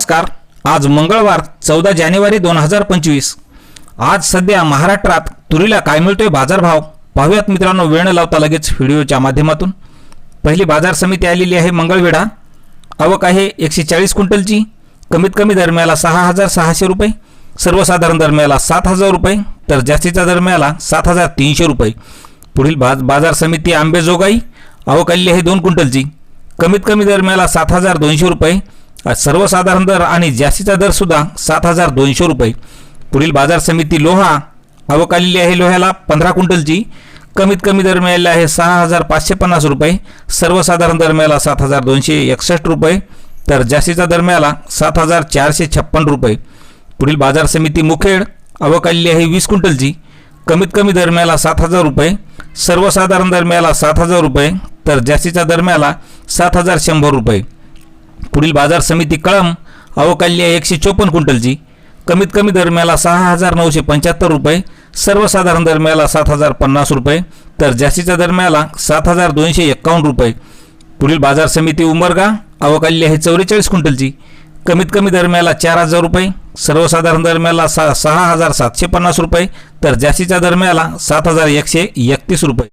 नमस्कार. आज मंगळवार चौदा जानेवारी दोन हजार पंचवीस. आज सध्या महाराष्ट्रात तुरीला काय मिळतोय बाजारभाव? पाहूयात मित्रांनो वेळ न लावता लगेच व्हिडिओच्या माध्यमातून. पहिली बाजार समिती आलेली आहे मंगळवेढा. आवक आहे एकशे चाळीस क्विंटलची. कमीत कमी दरम्याला सहा हजार सहाशे रुपये. सर्वसाधारण दरम्याला सात हजार रुपये तर जास्तीच्या दरम्याला सात हजार तीनशे रुपये. पुढील बाज बाजार समिती आंबेजोगाई. आवक आलेली आहे दोन क्विंटलची. कमीत कमी दरम्याला सात हजार दोनशे रुपये. सर्वसाधारण दर आणि जास्तीचा दर सुद्धा सात हजार दोनशे रुपये. पुढील बाजार समिती लोहा आवक आलेली आहे लोह्याला पंधरा क्विंटलची. कमीत कमी दर मिळाले आहे सहा हजार पाचशे पन्नास रुपये. सर्वसाधारण दर मिळाला सात हजार दोनशे एकसष्ट रुपये. तर जास्तीचा दर मिळाला सात हजार चारशे छप्पन रुपये. पुढील बाजार समिती मुखेड आवक आलेली आहे वीस क्विंटलची. कमीत कमी दर मिळाला सात हजार रुपये. सर्वसाधारण दर मिळाला सात हजार रुपये. तर जास्तीचा दर मिळाला सात हजार शंभर रुपये. पुढील बाजार समिती कळम अवकाल्य एकशे चोपन्न क्विंटलची. कमीत कमी दरम्याला सहा हजार नऊशे पंच्याहत्तर रुपये सर्वसाधारण दरम्याला सात हजार पन्नास रुपये तर जास्तीच्या दरम्याला सात हजार दोनशे एक्कावन्न रुपये. पुढील बाजार समिती उमरगा अवकाल्य आहे चौवेचाळीस क्विंटलची. कमीत कमी दरम्याला चार हजार रुपये सर्वसाधारण दरम्याला सा सहा हजार सातशे पन्नास रुपये तर जास्तीच्या दरम्याला सात हजार एकशे एकतीस रुपये.